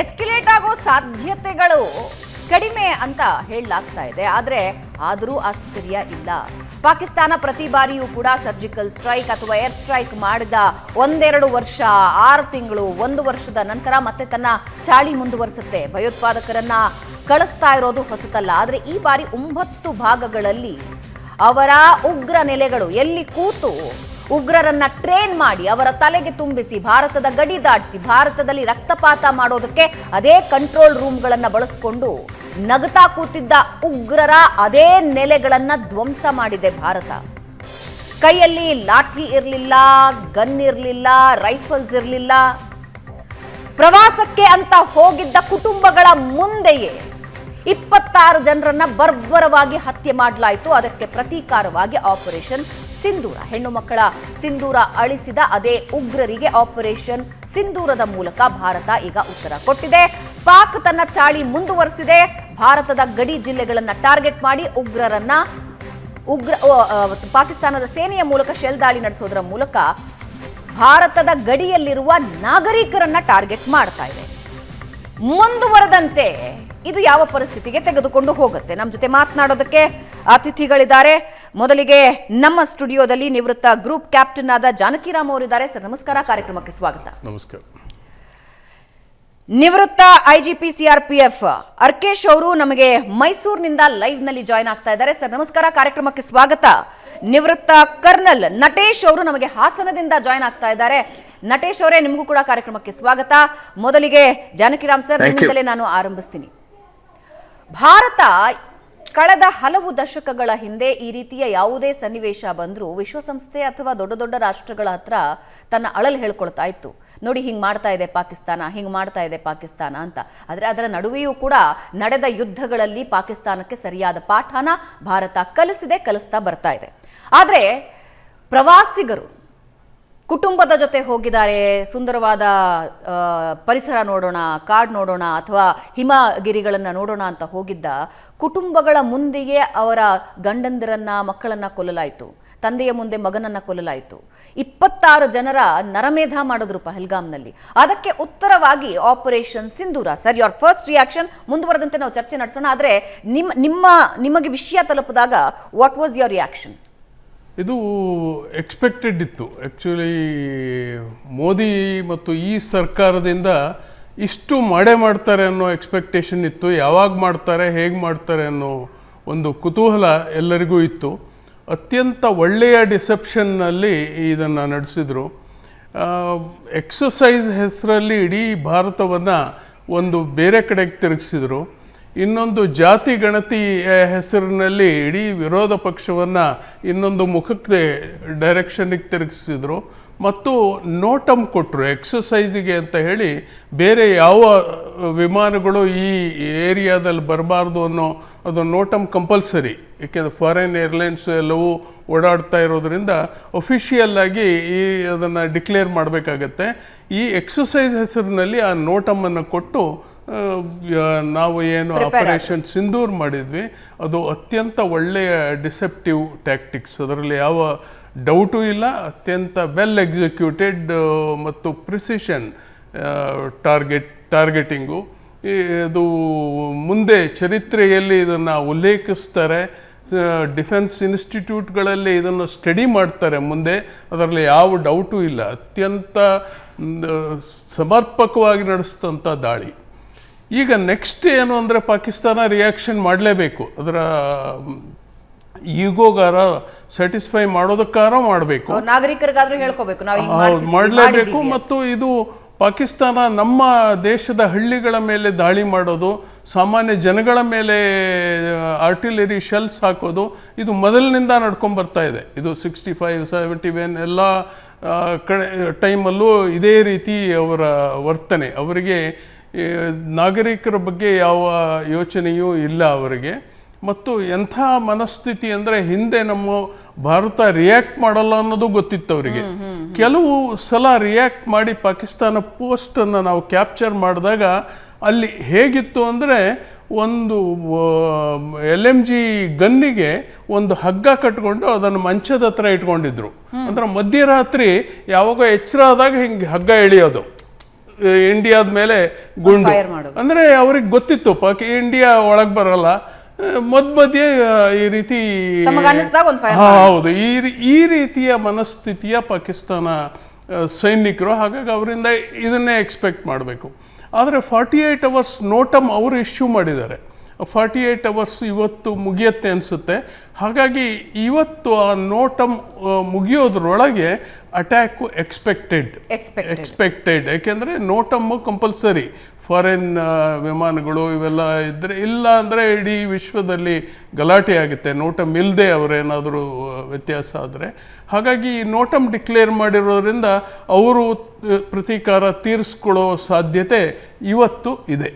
ಎಸ್ಕಿಲೇಟ್ ಆಗೋ ಸಾಧ್ಯತೆಗಳು ಕಡಿಮೆ ಅಂತ ಹೇಳಲಾಗ್ತಾ ಇದೆ. ಆದರೆ ಆದರೂ ಆಶ್ಚರ್ಯ ಇಲ್ಲ. ಪಾಕಿಸ್ತಾನ ಪ್ರತಿ ಬಾರಿಯೂ ಕೂಡ ಸರ್ಜಿಕಲ್ ಸ್ಟ್ರೈಕ್ ಅಥವಾ ಏರ್ ಸ್ಟ್ರೈಕ್ ಮಾಡಿದ ಒಂದೆರಡು ವರ್ಷ, ಆರು ತಿಂಗಳು, ಒಂದು ವರ್ಷದ ನಂತರ ಮತ್ತೆ ತನ್ನ ಚಾಳಿ ಮುಂದುವರಿಸುತ್ತೆ. ಭಯೋತ್ಪಾದಕರನ್ನ ಕಳಿಸ್ತಾ ಇರೋದು ಹೊಸತಲ್ಲ. ಆದರೆ ಈ ಬಾರಿ ಒಂಬತ್ತು ಭಾಗಗಳಲ್ಲಿ ಅವರ ಉಗ್ರ ನೆಲೆಗಳು ಎಲ್ಲಿ ಕೂತು ಉಗ್ರರನ್ನ ಟ್ರೇನ್ ಮಾಡಿ ಅವರ ತಲೆಗೆ ತುಂಬಿಸಿ ಭಾರತದ ಗಡಿ ದಾಟಿಸಿ ಭಾರತದಲ್ಲಿ ರಕ್ತಪಾತ ಮಾಡೋದಕ್ಕೆ ಅದೇ ಕಂಟ್ರೋಲ್ ರೂಮ್ಗಳನ್ನು ಬಳಸಿಕೊಂಡು ನಗತಾ ಕೂತಿದ್ದ ಉಗ್ರರ ಅದೇ ನೆಲೆಗಳನ್ನ ಧ್ವಂಸ ಮಾಡಿದೆ ಭಾರತ. ಕೈಯಲ್ಲಿ ಲಾಠಿ ಇರಲಿಲ್ಲ ಗನ್ ಇರಲಿಲ್ಲ ರೈಫಲ್ಸ್ ಇರಲಿಲ್ಲ. ಪ್ರವಾಸಕ್ಕೆ ಅಂತ ಹೋಗಿದ್ದ ಕುಟುಂಬಗಳ ಮುಂದೆಯೇ ಇಪ್ಪತ್ತಾರು ಜನರನ್ನ ಬರ್ಬರವಾಗಿ ಹತ್ಯೆ ಮಾಡಲಾಯಿತು. ಅದಕ್ಕೆ ಪ್ರತೀಕಾರವಾಗಿ ಆಪರೇಷನ್ ಸಿಂಧೂರ ಹೆಣ್ಣು ಮಕ್ಕಳ ಸಿಂಧೂರ ಅಳಿಸಿದ ಅದೇ ಉಗ್ರರಿಗೆ ಆಪರೇಷನ್ ಸಿಂಧೂರದ ಮೂಲಕ ಭಾರತ ಈಗ ಉತ್ತರ ಕೊಟ್ಟಿದೆ. ಪಾಕ್ ತನ್ನ ಚಾಳಿ ಮುಂದುವರೆಸಿದೆ. ಭಾರತದ ಗಡಿ ಜಿಲ್ಲೆಗಳನ್ನ ಟಾರ್ಗೆಟ್ ಮಾಡಿ ಉಗ್ರರನ್ನ ಉಗ್ರ ಪಾಕಿಸ್ತಾನದ ಸೇನೆಯ ಮೂಲಕ ಶೆಲ್ ದಾಳಿ ನಡೆಸೋದರ ಮೂಲಕ ಭಾರತದ ಗಡಿಯಲ್ಲಿರುವ ನಾಗರಿಕರನ್ನ ಟಾರ್ಗೆಟ್ ಮಾಡ್ತಾ ಇದೆ. ಮುಂದುವರೆದಂತೆ ಇದು ಯಾವ ಪರಿಸ್ಥಿತಿಗೆ ತೆಗೆದುಕೊಂಡು ಹೋಗುತ್ತೆ? ನಮ್ಮ ಜೊತೆ ಮಾತನಾಡೋದಕ್ಕೆ ಅತಿಥಿಗಳಿದ್ದಾರೆ. ಮೊದಲಿಗೆ ನಮ್ಮ ಸ್ಟುಡಿಯೋದಲ್ಲಿ ನಿವೃತ್ತ ಗ್ರೂಪ್ ಕ್ಯಾಪ್ಟನ್ ಆದ ಜಾನಕಿರಾಮ್ ಅವರಿದ್ದಾರೆ. ಸರ್ ನಮಸ್ಕಾರ. ಕಾರ್ಯಕ್ರಮಕ್ಕೆ ಸ್ವಾಗತ. ನಮಸ್ಕಾರ. ನಿವೃತ್ತ ಐಜಿಪಿ ಸಿಆರ್ಪಿಎಫ್ ಅರ್ಕೇಶ್ ಅವರು ನಮಗೆ ಮೈಸೂರಿನಿಂದ ಲೈವ್ನಲ್ಲಿ ಜಾಯ್ನ್ ಆಗ್ತಾ ಇದ್ದಾರೆ. ಸರ್ ನಮಸ್ಕಾರ. ಕಾರ್ಯಕ್ರಮಕ್ಕೆ ಸ್ವಾಗತ. ನಿವೃತ್ತ ಕರ್ನಲ್ ನಟೇಶ್ ಅವರು ನಮಗೆ ಹಾಸನದಿಂದ ಜಾಯ್ನ್ ಆಗ್ತಾ ಇದ್ದಾರೆ. ನಟೇಶ್ ಅವರೇ ನಿಮಗೂ ಕೂಡ ಕಾರ್ಯಕ್ರಮಕ್ಕೆ ಸ್ವಾಗತ. ಮೊದಲಿಗೆ ಜಾನಕಿರಾಮ್ ಸರ್ ನಿಮ್ಮಿಂದಲೇ ನಾನು ಆರಂಭಿಸ್ತೀನಿ. ಭಾರತ ಕಳೆದ ಹಲವು ದಶಕಗಳ ಹಿಂದೆ ಈ ರೀತಿಯ ಯಾವುದೇ ಸನ್ನಿವೇಶ ಬಂದರೂ ವಿಶ್ವಸಂಸ್ಥೆ ಅಥವಾ ದೊಡ್ಡ ದೊಡ್ಡ ರಾಷ್ಟ್ರಗಳ ಹತ್ರ ತನ್ನ ಅಳಲು ಹೇಳ್ಕೊಳ್ತಾ ಇತ್ತು. ನೋಡಿ ಹಿಂಗೆ ಮಾಡ್ತಾ ಇದೆ ಪಾಕಿಸ್ತಾನ, ಹಿಂಗೆ ಮಾಡ್ತಾ ಇದೆ ಪಾಕಿಸ್ತಾನ ಅಂತ. ಆದರೆ ಅದರ ನಡುವೆಯೂ ಕೂಡ ನಡೆದ ಯುದ್ಧಗಳಲ್ಲಿ ಪಾಕಿಸ್ತಾನಕ್ಕೆ ಸರಿಯಾದ ಪಾಠನ ಭಾರತ ಕಲಿಸಿದೆ, ಕಲಿಸ್ತಾ ಬರ್ತಾ ಇದೆ. ಆದರೆ ಪ್ರವಾಸಿಗರು ಕುಟುಂಬದ ಜೊತೆ ಹೋಗಿದ್ದಾರೆ. ಸುಂದರವಾದ ಪರಿಸರ ನೋಡೋಣ, ಕಾಡು ನೋಡೋಣ ಅಥವಾ ಹಿಮಗಿರಿಗಳನ್ನು ನೋಡೋಣ ಅಂತ ಹೋಗಿದ್ದ ಕುಟುಂಬಗಳ ಮುಂದೆಯೇ ಅವರ ಗಂಡಂದಿರನ್ನ, ಮಕ್ಕಳನ್ನ ಕೊಲ್ಲಲಾಯಿತು. ತಂದೆಯ ಮುಂದೆ ಮಗನನ್ನ ಕೊಲ್ಲಲಾಯಿತು. ಇಪ್ಪತ್ತಾರು ಜನರ ನರಮೇಧ ಮಾಡಿದ್ರು ಪಹಲ್ಗಾಮ್ನಲ್ಲಿ. ಅದಕ್ಕೆ ಉತ್ತರವಾಗಿ operation Sindoor. Sir your first reaction ಮುಂದುವರೆದಂತೆ ನಾವು ಚರ್ಚೆ ನಡೆಸೋಣ. ಆದರೆ ನಿಮ್ಮ ನಿಮ್ಮ, ನಿಮಗೆ ವಿಷಯ ತಲುಪಿದಾಗ ವಾಟ್ ವಾಸ್ ಯುವರ್ ರಿಯಾಕ್ಷನ್ ಇದು ಎಕ್ಸ್ಪೆಕ್ಟೆಡ್ ಇತ್ತು. ಆ್ಯಕ್ಚುಲಿ ಮೋದಿ ಮತ್ತು ಈ ಸರ್ಕಾರದಿಂದ ಇಷ್ಟು ಮಾಡೇ ಮಾಡ್ತಾರೆ ಅನ್ನೋ ಎಕ್ಸ್ಪೆಕ್ಟೇಷನ್ ಇತ್ತು. ಯಾವಾಗ ಮಾಡ್ತಾರೆ, ಹೇಗೆ ಮಾಡ್ತಾರೆ ಅನ್ನೋ ಒಂದು ಕುತೂಹಲ ಎಲ್ಲರಿಗೂ ಇತ್ತು. ಅತ್ಯಂತ ಒಳ್ಳೆಯ ಡಿಸೆಪ್ಷನ್ನಲ್ಲಿ ಇದನ್ನು ನಡೆಸಿದರು. ಎಕ್ಸಸೈಸ್ ಹೆಸರಲ್ಲಿ ಇಡೀ ಭಾರತವನ್ನು ಒಂದು ಬೇರೆ ಕಡೆಗೆ ತಿರುಗಿಸಿದರು. ಇನ್ನೊಂದು ಜಾತಿ ಗಣತಿ ಹೆಸರಿನಲ್ಲಿ ಇಡೀ ವಿರೋಧ ಪಕ್ಷವನ್ನು ಇನ್ನೊಂದು ಮುಖಕ್ಕೆ ಡೈರೆಕ್ಷನಿಗೆ ತಿರುಗಿಸಿದ್ರು. ಮತ್ತು ನೋಟಮ್ ಕೊಟ್ಟರು ಎಕ್ಸಸೈಸಿಗೆ ಅಂತ ಹೇಳಿ ಬೇರೆ ಯಾವ ವಿಮಾನಗಳು ಈ ಏರಿಯಾದಲ್ಲಿ ಬರಬಾರ್ದು ಅನ್ನೋ ಅದು ನೋಟಮ್ ಕಂಪಲ್ಸರಿ ಏಕೆಂದರೆ ಫಾರಿನ್ ಏರ್ಲೈನ್ಸ್ ಎಲ್ಲವೂ ಓಡಾಡ್ತಾ ಇರೋದ್ರಿಂದ ಒಫಿಷಿಯಲ್ ಆಗಿ ಈ ಅದನ್ನು ಡಿಕ್ಲೇರ್ ಮಾಡಬೇಕಾಗತ್ತೆ. ಈ ಎಕ್ಸಸೈಸ್ ಹೆಸರಿನಲ್ಲಿ ಆ ನೋಟಮನ್ನು ಕೊಟ್ಟು ನಾವು ಏನು ಆಪರೇಷನ್ ಸಿಂಧೂರ್ ಮಾಡಿದ್ವಿ. ಅದು ಅತ್ಯಂತ ಒಳ್ಳೆಯ ಡಿಸೆಪ್ಟಿವ್ ಟ್ಯಾಕ್ಟಿಕ್ಸ್ ಅದರಲ್ಲಿ ಯಾವ ಡೌಟು ಇಲ್ಲ ಅತ್ಯಂತ ವೆಲ್ ಎಕ್ಸಿಕ್ಯೂಟೆಡ್ ಮತ್ತು ಪ್ರಿಸಿಷನ್ ಟಾರ್ಗೆಟ್ ಟಾರ್ಗೆಟಿಂಗು ಇದು ಮುಂದೆ ಚರಿತ್ರೆಯಲ್ಲಿ ಇದನ್ನು ಉಲ್ಲೇಖಿಸ್ತಾರೆ. ಡಿಫೆನ್ಸ್ ಇನ್ಸ್ಟಿಟ್ಯೂಟ್ಗಳಲ್ಲಿ ಇದನ್ನು ಸ್ಟಡಿ ಮಾಡ್ತಾರೆ ಮುಂದೆ. ಅದರಲ್ಲಿ ಯಾವ ಡೌಟು ಇಲ್ಲ. ಅತ್ಯಂತ ಸಮರ್ಪಕವಾಗಿ ನಡೆಸಿದಂಥ ದಾಳಿ. ಈಗ ನೆಕ್ಸ್ಟ್ ಏನು ಅಂದರೆ ಪಾಕಿಸ್ತಾನ ರಿಯಾಕ್ಷನ್ ಮಾಡಲೇಬೇಕು. ಅದರ ಈಗೋಗಾರ ಸ್ಯಾಟಿಸ್ಫೈ ಮಾಡೋದಕ್ಕಾರ ಮಾಡಬೇಕು. ನಾಗರಿಕರಿಗಾದ್ರೂ ಹೇಳ್ಕೋಬೇಕು. ನಾವು ಹೌದು ಮಾಡಲೇಬೇಕು ಮತ್ತು ಇದು ಪಾಕಿಸ್ತಾನ ನಮ್ಮ ದೇಶದ ಹಳ್ಳಿಗಳ ಮೇಲೆ ದಾಳಿ ಮಾಡೋದು ಸಾಮಾನ್ಯ ಜನಗಳ ಮೇಲೆ ಆರ್ಟಿಲರಿ ಶೆಲ್ಸ್ ಹಾಕೋದು ಇದು ಮೊದಲಿನಿಂದ ನಡ್ಕೊಂಬರ್ತಾ ಇದೆ. ಇದು ಸಿಕ್ಸ್ಟಿ ಫೈವ್ ಸೆವೆಂಟಿ ವೆನ್ ಎಲ್ಲ ಕಡೆ ಟೈಮಲ್ಲೂ ಇದೇ ರೀತಿ ಅವರ ವರ್ತನೆ. ಅವರಿಗೆ ನಾಗರಿಕರ ಬಗ್ಗೆ ಯಾವ ಯೋಚನೆಯೂ ಇಲ್ಲ ಅವರಿಗೆ. ಮತ್ತು ಎಂಥ ಮನಸ್ಥಿತಿ ಅಂದರೆ ಹಿಂದೆ ನಮ್ಮ ಭಾರತ ರಿಯಾಕ್ಟ್ ಮಾಡಲ್ಲ ಅನ್ನೋದು ಗೊತ್ತಿತ್ತು ಅವರಿಗೆ. ಕೆಲವು ಸಲ ರಿಯಾಕ್ಟ್ ಮಾಡಿ ಪಾಕಿಸ್ತಾನ ಪೋಸ್ಟನ್ನು ನಾವು ಕ್ಯಾಪ್ಚರ್ ಮಾಡಿದಾಗ ಅಲ್ಲಿ ಹೇಗಿತ್ತು ಅಂದರೆ ಒಂದು ಎಲ್ ಎಂ ಜಿ ಗನ್ನಿಗೆ ಒಂದು ಹಗ್ಗ ಕಟ್ಕೊಂಡು ಅದನ್ನು ಮಂಚದ ಹತ್ರ ಇಟ್ಕೊಂಡಿದ್ರು. ಅಂದ್ರೆ ಮಧ್ಯರಾತ್ರಿ ಯಾವಾಗ ಎಚ್ಚರ ಆದಾಗ ಹಿಂಗೆ ಹಗ್ಗ ಎಳೆಯೋದು. ಇಂಡಿಯಾದ ಮೇಲೆ ಗುಂಡು. ಅಂದರೆ ಮಾಡೋದು. ಅಂದ್ರೆ ಅವ್ರಿಗೆ ಗೊತ್ತಿತ್ತು ಪಾಕ್ ಇಂಡಿಯಾ ಒಳಗೆ ಬರಲ್ಲ. ಮಧ್ಯ ಮಧ್ಯೆ ಈ ರೀತಿ ಹೌದು. ಈ ಈ ರೀತಿಯ ಮನಸ್ಥಿತಿಯ ಪಾಕಿಸ್ತಾನ ಸೈನಿಕರು ಹಾಗಾಗಿ ಅವರಿಂದ ಇದನ್ನೇ ಎಕ್ಸ್ಪೆಕ್ಟ್ ಮಾಡಬೇಕು. ಆದರೆ ಫಾರ್ಟಿ ಏಯ್ಟ್ ಅವರ್ಸ್ ನೋಟಮ್ ಅವರು ಇಶ್ಯೂ ಮಾಡಿದ್ದಾರೆ. ಫಾರ್ಟಿ ಏಯ್ಟ್ ಅವರ್ಸ್ ಇವತ್ತು ಮುಗಿಯುತ್ತೆ ಅನಿಸುತ್ತೆ. ಹಾಗಾಗಿ ಇವತ್ತು ಆ ನೋಟಮ್ ಆ, ಮುಗಿಯೋದ್ರೊಳಗೆ ಅಟ್ಯಾಕು ಎಕ್ಸ್ಪೆಕ್ಟೆಡ್ ಎಕ್ಸ್ಪೆಕ್ಟೆಡ್ ಯಾಕೆಂದರೆ ನೋಟಮ್ಮು ಕಂಪಲ್ಸರಿ ಫಾರಿನ್ ವಿಮಾನಗಳು ಇವೆಲ್ಲ ಇದ್ದರೆ ಇಲ್ಲ ಅಂದರೆ ಇಡೀ ವಿಶ್ವದಲ್ಲಿ ಗಲಾಟೆ ಆಗುತ್ತೆ. ನೋಟಮ್ ಇಲ್ಲದೆ ಅವರೇನಾದರೂ ವ್ಯತ್ಯಾಸ ಆದರೆ. ಹಾಗಾಗಿ ಈ ನೋಟಮ್ ಡಿಕ್ಲೇರ್ ಮಾಡಿರೋದ್ರಿಂದ ಅವರು ಪ್ರತೀಕಾರ ತೀರಿಸ್ಕೊಳ್ಳೋ ಸಾಧ್ಯತೆ ಇವತ್ತು ಇದೆ.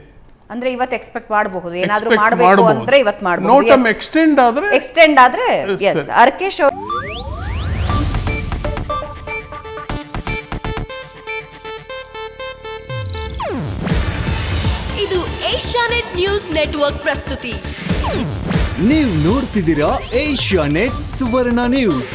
ಅಂದ್ರೆ ಇವತ್ತು ಎಕ್ಸ್ಪೆಕ್ಟ್ ಮಾಡಬಹುದು. ಏನಾದ್ರೂ ಮಾಡಬೇಕು ಅಂದ್ರೆ ಇವತ್ತು ಮಾಡಬಹುದು. ನೋಟಮ್ ಎಕ್ಸ್ಟೆಂಡ್ ಆದ್ರೆ ಎಕ್ಸ್ಟೆಂಡ್ ಆದ್ರೆ ಎಸ್ ಅರ್ಕೇಶ್ ಅವ್ರು ಇದು ಏಷ್ಯಾನೆಟ್ ನ್ಯೂಸ್ ನೆಟ್ವರ್ಕ್ ಪ್ರಸ್ತುತಿ. ನೀವು ನೋಡ್ತಿದ್ದೀರಾ ಏಷ್ಯಾ ನೆಟ್ ಸುವರ್ಣ ನ್ಯೂಸ್.